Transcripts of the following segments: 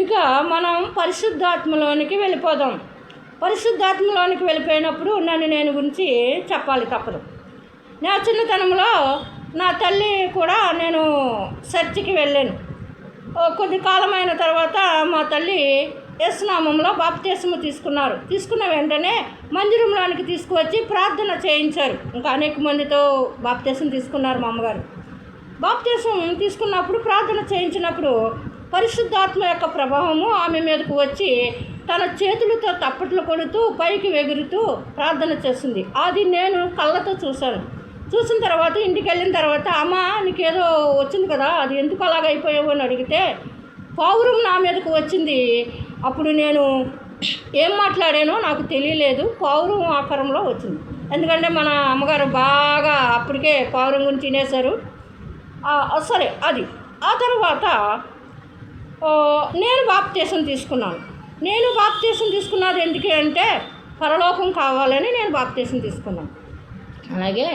ఇక మనం పరిశుద్ధాత్మలోనికి వెళ్ళిపోదాం. పరిశుద్ధాత్మలోనికి వెళ్ళిపోయినప్పుడు నన్ను నేను గురించి చెప్పాలి తప్పదు. నా చిన్నతనంలో నా తల్లి కూడా నేను చర్చికి వెళ్ళాను. కొద్ది కాలమైన తర్వాత మా తల్లి యస్నామంలో బాప్తీసము తీసుకున్నారు. తీసుకున్న వెంటనే మందిరంలోనికి తీసుకువచ్చి ప్రార్థన చేయించారు. ఇంకా అనేక మందితో బాప్తీసం తీసుకున్నారు మా అమ్మగారు. బాప్తీసం తీసుకున్నప్పుడు ప్రార్థన చేయించినప్పుడు పరిశుద్ధాత్మ యొక్క ప్రభావము ఆమె మీదకు వచ్చి తన చేతులతో తప్పట్లు కొడుతూ పైకి ఎగురుతూ ప్రార్థన చేస్తుంది. అది నేను కళ్ళతో చూశాను. చూసిన తర్వాత ఇంటికి వెళ్ళిన తర్వాత అమ్మ నీకేదో వచ్చింది కదా అది ఎందుకు అలాగ అయిపోయావు అని అడిగితే పౌరం నా మీదకు వచ్చింది. అప్పుడు నేను ఏం మాట్లాడానో నాకు తెలియలేదు. పౌరం ఆకారంలో వచ్చింది. ఎందుకంటే మన అమ్మగారు బాగా అప్పటికే పౌరం గురించి తినేశారు. సరే అది. ఆ తర్వాత నేను బాప్తీసం తీసుకున్నాను. నేను బాప్తీసం తీసుకున్నది ఎందుకు అంటే పరలోకం కావాలని నేను బాప్తీసం తీసుకున్నాను. అలాగే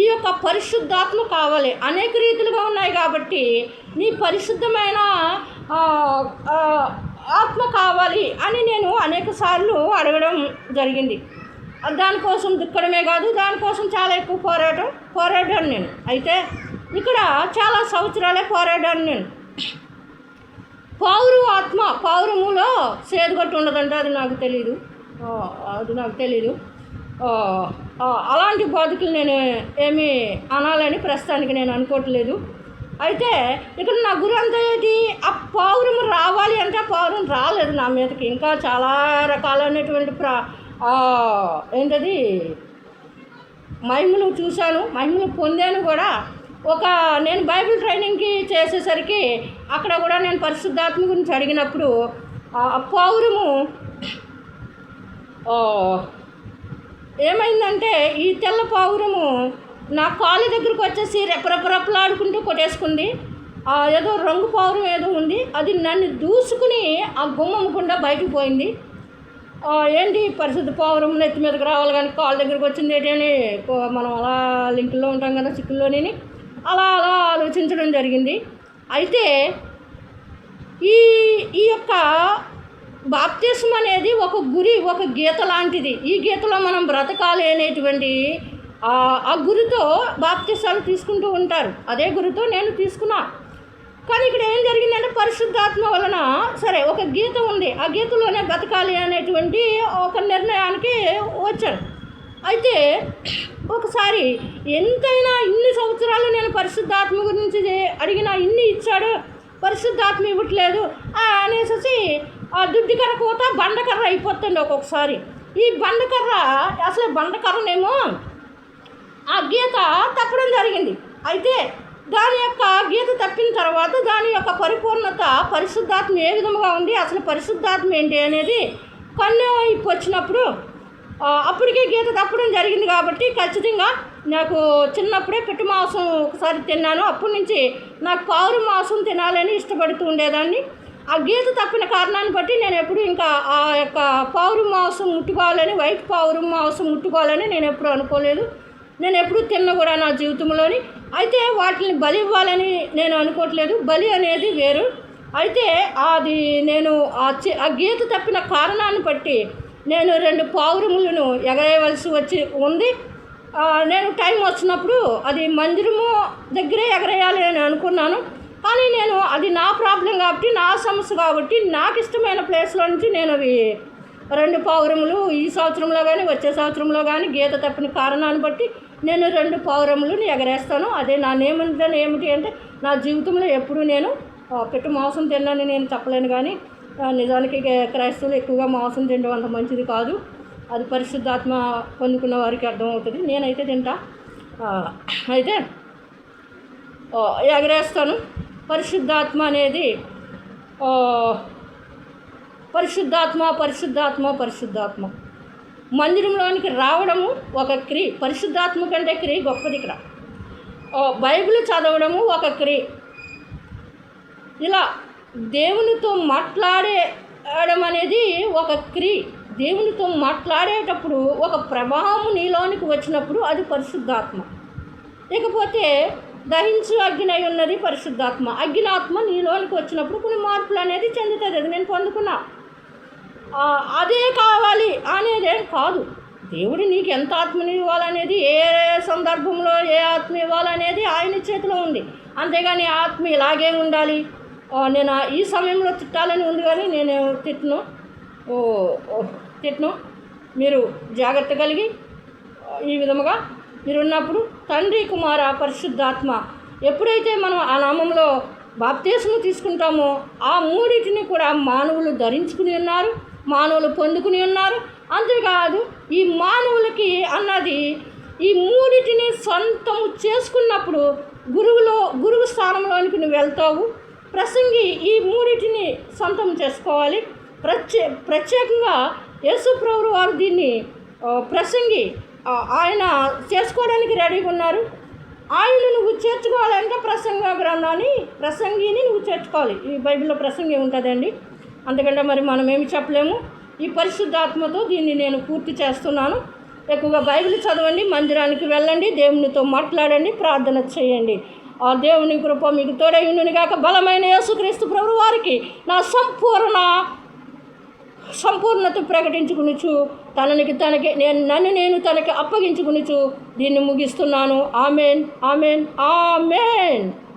ఈ యొక్క పరిశుద్ధాత్మ కావాలి. అనేక రీతిలుగా ఉన్నాయి కాబట్టి నీ పరిశుద్ధమైన ఆత్మ కావాలి అని నేను అనేక సార్లు అడగడం జరిగింది. దానికోసం దుక్కడమే కాదు దానికోసం చాలా ఎక్కువ పోరాటం పోరాడాను నేను. అయితే ఇక్కడ చాలా సంవత్సరాలే పోరాడాను నేను. పౌరు ఆత్మ పౌరములో సేదుగట్టు ఉండదంటే అది నాకు తెలీదు. అది నాకు తెలీదు. అలాంటి బాధకులు నేను ఏమీ అనాలని ప్రస్తుతానికి నేను అనుకోవట్లేదు. అయితే ఇక్కడ నా గురి అంతా ఏంటి? ఆ పౌరం రావాలి అంటే ఆ పౌరం రాలేదు నా మీదకి. ఇంకా చాలా రకాలైనటువంటి ప్ర ఏంటది? మహిమను చూశాను మహిమను పొందాను కూడా. ఒక నేను బైబిల్ ట్రైనింగ్కి చేసేసరికి అక్కడ కూడా నేను పరిశుద్ధాత్మ గురించి అడిగినప్పుడు ఆ పౌరము ఏమైందంటే ఈ తెల్ల పావురము నా కాలు దగ్గరకు వచ్చేసి రెపరెపరెపలాడుకుంటూ కొట్టేసుకుంది. ఆ ఏదో రంగు పావురం ఏదో ఉంది. అది నన్ను దూసుకుని ఆ గుమ్మం గుండా బయటకు పోయింది. ఏంటి పరిశుద్ధ పావురం నెత్తి మీదకి రావాలి కానీ కాళ్ళ దగ్గరికి వచ్చింది ఏంటి అని మనం అలా లింకుల్లో ఉంటాం కదా చిక్కుల్లోని అలా అలా ఆలోచించడం జరిగింది. అయితే ఈ ఈ యొక్క బాప్తిసం అనేది ఒక గురి ఒక గీత లాంటిది. ఈ గీతలో మనం బ్రతకాలి అనేటువంటి ఆ గురితో బాప్తిసాలు తీసుకుంటూ ఉంటారు. అదే గురితో నేను తీసుకున్నా. కానీ ఇక్కడ ఏం జరిగిందంటే పరిశుద్ధాత్మ వలన సరే ఒక గీత ఉంది. ఆ గీతలోనే బ్రతకాలి అనేటువంటి ఒక నిర్ణయానికి వచ్చాను అయితే ఒకసారి ఎంతైనా ఇన్ని సంవత్సరాలు నేను పరిశుద్ధాత్మ గురించి అడిగినా ఇన్ని ఇచ్చాడు పరిశుద్ధాత్మ ఇవ్వట్లేదు అనేసి ఆ దుడ్డికర్ర కోత బండకర్ర అయిపోతుంది ఒక్కొక్కసారి. ఈ బండకర్ర అసలు బండకర్రనేమో ఆ గీత తప్పడం జరిగింది. అయితే దాని యొక్క గీత తప్పిన తర్వాత దాని యొక్క పరిపూర్ణత పరిశుద్ధాత్మ ఏ విధముగా ఉంది అసలు పరిశుద్ధాత్మ ఏంటి అనేది కన్ను ఇప్పొచ్చినప్పుడు అప్పటికే గీత తప్పడం జరిగింది కాబట్టి ఖచ్చితంగా నాకు చిన్నప్పుడే పిట్టు మాంసం ఒకసారి తిన్నాను. అప్పటి నుంచి నాకు పావురు మాంసం తినాలని ఇష్టపడుతూ ఉండేదాన్ని. ఆ గీత తప్పిన కారణాన్ని బట్టి నేను ఎప్పుడు ఇంకా ఆ యొక్క పావురు మాంసం ముట్టుకోవాలని వైట్ పావురు మాంసం ముట్టుకోవాలని నేను ఎప్పుడు అనుకోలేదు. నేను ఎప్పుడు తిన్న కూడా నా జీవితంలోని. అయితే వాటిని బలి ఇవ్వాలని నేను అనుకోవట్లేదు. బలి అనేది వేరు. అయితే అది నేను ఆ ఆ గీత తప్పిన కారణాన్ని బట్టి నేను రెండు పావురములను ఎగరేయవలసి వచ్చి ఉంది. నేను టైం వచ్చినప్పుడు అది మందిరము దగ్గరే ఎగరేయాలి అని అనుకున్నాను. కానీ నేను అది నా ప్రాబ్లం కాబట్టి నా సమస్య కాబట్టి నాకు ఇష్టమైన ప్లేస్లో నుంచి నేను అవి రెండు పావురములు ఈ సంవత్సరంలో కానీ వచ్చే సంవత్సరంలో కానీ గీత తప్పిన కారణాన్ని బట్టి నేను రెండు పావురములను ఎగరేస్తాను. అదే నా నియమం ఏమిటి అంటే నా జీవితంలో ఎప్పుడు నేను ఆ, పెట్టు మాంసం తిన్నాను నేను చెప్పలేను కానీ నిజానికి క్రైస్తవులు ఎక్కువగా మాంసం తినడం అంత మంచిది కాదు. అది పరిశుద్ధాత్మ పొందుకున్న వారికి అర్థమవుతుంది. నేనైతే తింటా. అయితే ఎగరేస్తాను. పరిశుద్ధాత్మ అనేది పరిశుద్ధాత్మ పరిశుద్ధాత్మ పరిశుద్ధాత్మ. మందిరంలోనికి రావడము ఒక క్రి పరిశుద్ధాత్మ కంటే క్రి గొప్పది ఇక్కడ. బైబిల్ చదవడము ఒక క్రి. ఇలా దేవునితో మాట్లాడేయడం అనేది ఒక క్రి దేవునితో మాట్లాడేటప్పుడు ఒక ప్రభావం నీలోనికి వచ్చినప్పుడు అది పరిశుద్ధాత్మ. లేకపోతే దహించు అగ్ని అయి ఉన్నది పరిశుద్ధాత్మ. అగ్నిఆత్మ నీలోనికి వచ్చినప్పుడు కొన్ని మార్పులు అనేది చెందుతుంది అది నేను పొందుకున్నా. అదే కావాలి అనేదేం కాదు. దేవుడు నీకు ఎంత ఆత్మని ఇవ్వాలనేది ఏ సందర్భంలో ఏ ఆత్మ ఇవ్వాలనేది ఆయన చేతిలో ఉంది. అంతేగాని ఆత్మ ఇలాగే ఉండాలి. నేను ఈ సమయంలో తిట్టాలని ఉంది కానీ నేను తిట్టను ఓ, తిట్టను మీరు జాగ్రత్త కలిగి ఈ విధముగా మీరు ఉన్నప్పుడు తండ్రి కుమార పరిశుద్ధాత్మ ఎప్పుడైతే మనం ఆ నామంలో బాప్తీసము తీసుకుంటామో ఆ మూడింటిని కూడా మానవులు ధరించుకుని ఉన్నారు మానవులు పొందుకుని ఉన్నారు. అంతేకాదు ఈ మానవులకి అన్నది ఈ మూడింటిని సొంతం చేసుకున్నప్పుడు గురువులో గురువు స్థానంలోనికి నువ్వు వెళ్తావు. ప్రసంగి ఈ మూడింటిని సొంతం చేసుకోవాలి. ప్రత్యే ప్రత్యేకంగా యేసు వారు దీన్ని ప్రసంగి ఆయన చేసుకోవడానికి రెడీగా ఉన్నారు. ఆయన నువ్వు చేర్చుకోవాలంటే ప్రసంగ గ్రంథాన్ని ప్రసంగిని నువ్వు చేర్చుకోవాలి. ఈ బైబిల్లో ప్రసంగి ఉంటుందండి. అందుకంటే మరి మనం ఏమి చెప్పలేము. ఈ పరిశుద్ధాత్మతో దీన్ని నేను పూర్తి చేస్తున్నాను. ఎక్కువగా బైబిల్ చదవండి మందిరానికి వెళ్ళండి దేవునితో మాట్లాడండి ప్రార్థన చేయండి. ఆ దేవుని కృప మీకు తోడైండుని కాక బలమైన యేసుక్రీస్తు ప్రభు వారికి నా సంపూర్ణ సంపూర్ణత ప్రకటించుకునిచు తననికి తనకి నేను నన్ను నేను తనకి అప్పగించుకునిచు దీన్ని ముగిస్తున్నాను. Amen amen amen.